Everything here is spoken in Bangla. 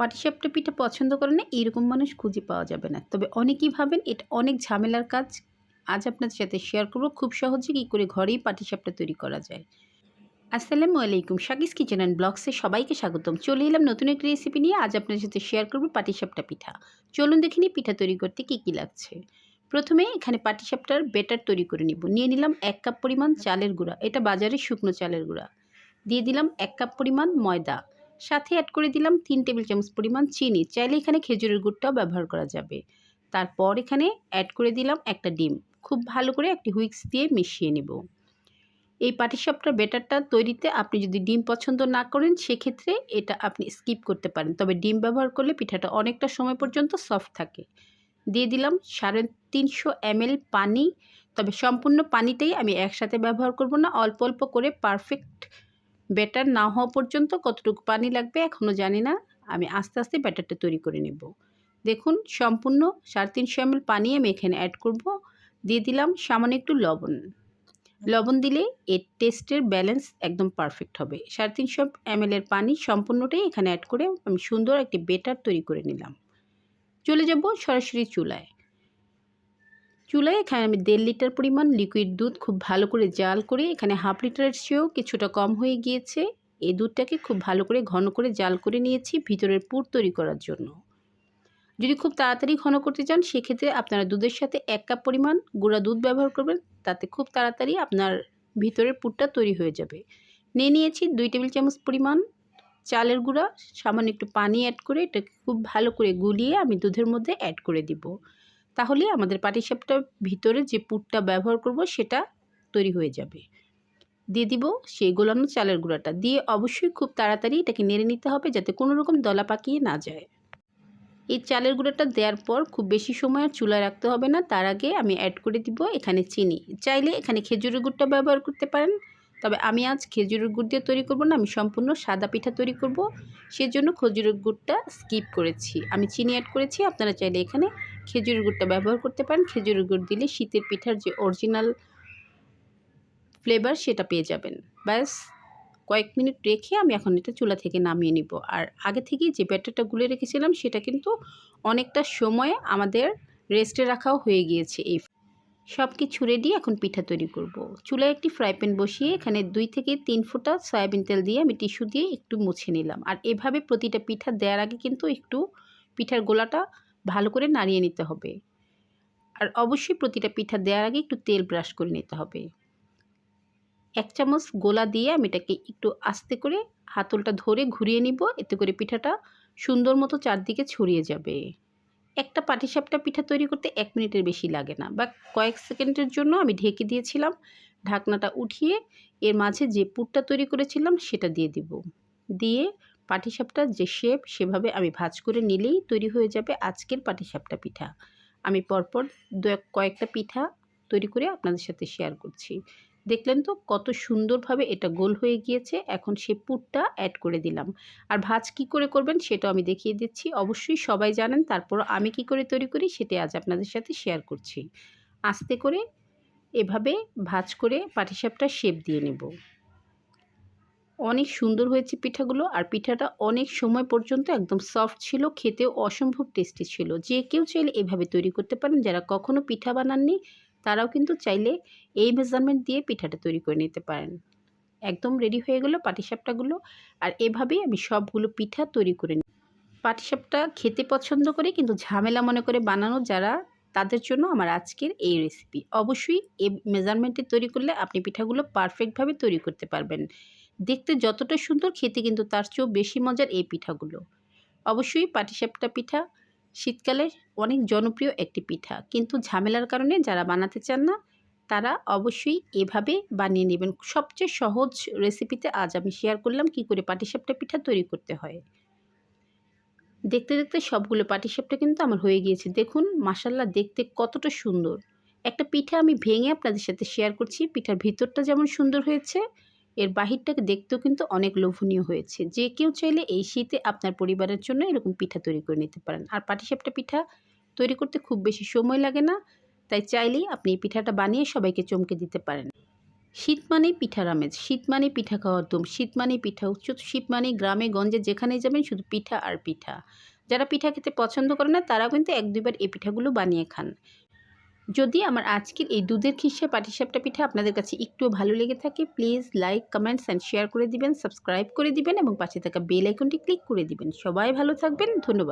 পাটিসাপটা পিঠা পছন্দ করে না এইরকম মানুষ খুঁজে পাওয়া যাবে না। তবে অনেকেই ভাবেন এটা অনেক ঝামেলার কাজ। আজ আপনাদের সাথে শেয়ার করব খুব সহজে কী করে ঘরেই পাটিসাপটা তৈরি করা যায়। আসসালামু আলাইকুম শাকিস কিচেন অ্যান্ড ব্লগসে সবাইকে স্বাগতম। চলে এলাম নতুন একটি রেসিপি নিয়ে। আজ আপনাদের সাথে শেয়ার করব পাটিসাপটা পিঠা। চলুন দেখে নিই পিঠা তৈরি করতে কী কী লাগছে। প্রথমে এখানে পাটিসাপটার বেটার তৈরি করে নিব। নিয়ে নিলাম এক কাপ পরিমাণ চালের গুঁড়া। এটা বাজারে শুকনো চালের গুঁড়া। দিয়ে দিলাম এক কাপ পরিমাণ ময়দা। সাথে অ্যাড করে দিলাম তিন টেবিল চামচ পরিমাণ চিনি। চাইলে এখানে খেজুরের গুড়টাও ব্যবহার করা যাবে। তারপর এখানে অ্যাড করে দিলাম একটা ডিম। খুব ভালো করে একটি হুইক্স দিয়ে মিশিয়ে নেব। এই পাটিসাপটার বেটারটা তৈরিতে আপনি যদি ডিম পছন্দ না করেন, সেক্ষেত্রে এটা আপনি স্কিপ করতে পারেন। তবে ডিম ব্যবহার করলে পিঠাটা অনেকটা সময় পর্যন্ত সফট থাকে। দিয়ে দিলাম সাড়ে তিনশো এমএল পানি। তবে সম্পূর্ণ পানিটাই আমি একসাথে ব্যবহার করব না। অল্প অল্প করে পারফেক্ট ব্যাটার না হওয়া পর্যন্ত কতটুকু পানি লাগবে এখনও জানি না। আমি আস্তে আস্তে ব্যাটারটা তৈরি করে নেব। দেখুন, সম্পূর্ণ সাড়ে তিনশো এমএল পানি আমি এখানে অ্যাড করব। দিয়ে দিলাম সামান্য একটু লবণ। লবণ দিলে এর টেস্টের ব্যালেন্স একদম পারফেক্ট হবে। সাড়ে তিনশো এমএলের পানি সম্পূর্ণটাই এখানে অ্যাড করে আমি সুন্দর একটি বেটার তৈরি করে নিলাম। চলে যাব সরাসরি চুলায়। চুলায় এখানে আমি দেড় লিটার পরিমাণ লিকুইড দুধ খুব ভালো করে জাল করে এখানে হাফ লিটারের চেয়েও কিছুটা কম হয়ে গিয়েছে। এই দুধটাকে খুব ভালো করে ঘন করে জাল করে নিয়েছি ভিতরের পুর তৈরি করার জন্য। যদি খুব তাড়াতাড়ি ঘন করতে চান, সেক্ষেত্রে আপনারা দুধের সাথে এক কাপ পরিমাণ গুঁড়া দুধ ব্যবহার করবেন। তাতে খুব তাড়াতাড়ি আপনার ভিতরের পুরটা তৈরি হয়ে যাবে। নিয়ে নিয়েছি দুই টেবিল চামচ পরিমাণ চালের গুঁড়া। সামান্য একটু পানি অ্যাড করে এটাকে খুব ভালো করে গুলিয়ে আমি দুধের মধ্যে অ্যাড করে দিব। তাহলে আমাদের পাটিসাপটার ভিতরে যে পুরটা ব্যবহার করব সেটা তৈরি হয়ে যাবে। দিয়ে দিব সেই গোলানো চালের গুঁড়াটা। দিয়ে অবশ্যই খুব তাড়াতাড়ি এটাকে নেড়ে নিতে হবে যাতে কোনো রকম দলা পাকিয়ে না যায়। এই চালের গুঁড়োটা দেওয়ার পর খুব বেশি সময় আর চুলায় রাখতে হবে না। তার আগে আমি অ্যাড করে দিব এখানে চিনি। চাইলে এখানে খেজুরের গুড়টা ব্যবহার করতে পারেন। তবে আমি আজ খেজুরের গুড় দিয়ে তৈরি করব না, আমি সম্পূর্ণ সাদা পিঠা তৈরি করব। সেজন্য খেজুরের গুড়টা স্কিপ করেছি। আমি চিনি অ্যাড করেছি, আপনারা চাইলে এখানে খেজুরের গুড়টা ব্যবহার করতে পারেন। খেজুরের গুড় দিলে শীতের পিঠার যে অরিজিনাল ফ্লেভার সেটা পেয়ে যাবেন। ব্যাস, কয়েক মিনিট রেখে আমি এখন এটা চুলা থেকে নামিয়ে নিব। আর আগে থেকেই যে ব্যাটারটা গুলে রেখেছিলাম, সেটা কিন্তু অনেকটা সময় আমাদের রেস্টে রাখাও হয়ে গিয়েছে এই সব কিছু রেডি এখন পিঠা তৈরি করব। চুলায় একটি ফ্রাই প্যান বসিয়ে এখানে দুই থেকে তিন ফোঁটা সয়াবিন তেল দিয়ে আমি টিস্যু দিয়ে একটু মুছে নিলাম। আর এভাবে প্রতিটা পিঠা দেওয়ার আগে কিন্তু একটু পিঠার গোলাটা ভালো করে নাড়িয়ে নিতে হবে। আর অবশ্যই প্রতিটা পিঠা দেওয়ার আগে একটু তেল ব্রাশ করে নিতে হবে। এক চামচ গোলা দিয়ে আমি এটাকে একটু আস্তে করে হাতলটা ধরে ঘুরিয়ে নিব, এতে করে পিঠাটা সুন্দর মতো চারদিকে ছড়িয়ে যাবে। একটা পাটিসাপটা পিঠা তৈরি করতে এক মিনিটের বেশি লাগে না, বা কয়েক সেকেন্ডের জন্য আমি ঢেকে দিয়েছিলাম, ঢাকনাটা উঠিয়ে এর মাঝে যে পুরটা তৈরি করেছিলাম সেটা দিয়ে দিব। দিয়ে পাটিসাপটার যে শেপ সেভাবে আমি ভাজ করে নিলেই তৈরি হয়ে যাবে আজকের পাটিসাপটা পিঠা। আমি পরপর দু কয়েকটা পিঠা তৈরি করে আপনাদের সাথে শেয়ার করছি। দেখলেন তো কত সুন্দরভাবে এটা গোল হয়ে গিয়েছে, এখন সে পুরটা অ্যাড করে দিলাম। আর ভাজ কি করে করবেন সেটা আমি দেখিয়ে দিচ্ছি। অবশ্যই সবাই জানেন, তারপর আমি কি করে তৈরি করি সেটাই আজ আপনাদের সাথে শেয়ার করছি। আস্তে করে এভাবে ভাজ করে পাটিসাপটা শেপ দিয়ে নেব। অনেক সুন্দর হয়েছে পিঠাগুলো আর পিঠাটা অনেক সময় পর্যন্ত একদম সফট ছিল খেতেও অসম্ভব টেস্টি ছিল। যে কেউ চাইলে এভাবে তৈরি করতে পারেন, যারা কখনো পিঠা বানাননি তারাও কিন্তু চাইলে এই মেজারমেন্ট দিয়ে পিঠাটা তৈরি করে নিতে পারেন। একদম রেডি হয়ে গেলো পাটিসাপটাগুলো আর এভাবেই আমি সবগুলো পিঠা তৈরি করে নিই পাটিসাপটা খেতে পছন্দ করে কিন্তু ঝামেলা মনে করে বানানো যারা, তাদের জন্য আমার আজকের এই রেসিপি অবশ্যই এই মেজারমেন্টে তৈরি করলে আপনি পিঠাগুলো পারফেক্টভাবে তৈরি করতে পারবেন। দেখতে যতটা সুন্দর, খেতে কিন্তু তার চেয়েও বেশি মজার এই পিঠাগুলো। অবশ্যই পাটিসাপটা পিঠা, শীতকালে অনেক জনপ্রিয় একটি পিঠা। কিন্তু ঝামেলার কারণে যারা বানাতে চান না, তারা অবশ্যই এভাবে বানিয়ে নেবেন। সবচেয়ে সহজ রেসিপিতে আজ আমি শেয়ার করলাম কি করে পাটিসাপটা পিঠা তৈরি করতে হয়। দেখতে দেখতে সবগুলো পাটিসাপটা কিন্তু আমার হয়ে গিয়েছে। দেখুন মাসাল্লা দেখতে কতটা সুন্দর। একটা পিঠা আমি ভেঙে আপনাদের সাথে শেয়ার করছি। পিঠার ভিতরটা যেমন সুন্দর হয়েছে এর বাহিরটাকে দেখতেও কিন্তু অনেক লোভনীয় হয়েছে। যে কেউ চাইলে এই শীতে আপনার পরিবারের জন্য এরকম পিঠা তৈরি করে নিতে পারেন। আর পাটিসাপটা পিঠা তৈরি করতে খুব বেশি সময় লাগে না, তাই চাইলেই আপনি এই পিঠাটা বানিয়ে সবাইকে চমকে দিতে পারেন। শীত মানেই পিঠার আমেজ, শীত মানে পিঠা খাওয়ার দম, শীত মানে পিঠা উচ্চ শীত মানে গ্রামে, গঞ্জে, যেখানেই যাবেন শুধু পিঠা আর পিঠা। যারা পিঠা খেতে পছন্দ করে না তারা কিন্তু এক দুইবার এই পিঠাগুলো বানিয়ে খান। যদি আমার আজকের এই দুধের খিসে পাটিসাপটা পিঠা আপনাদের কাছে একটু ভালো লেগে থাকে please like comments and share করে দিবেন সাবস্ক্রাইব করে দিবেন এবং পাশে থাকা বেল আইকনটি ক্লিক করে দিবেন। সবাই ভালো থাকবেন, ধন্যবাদ।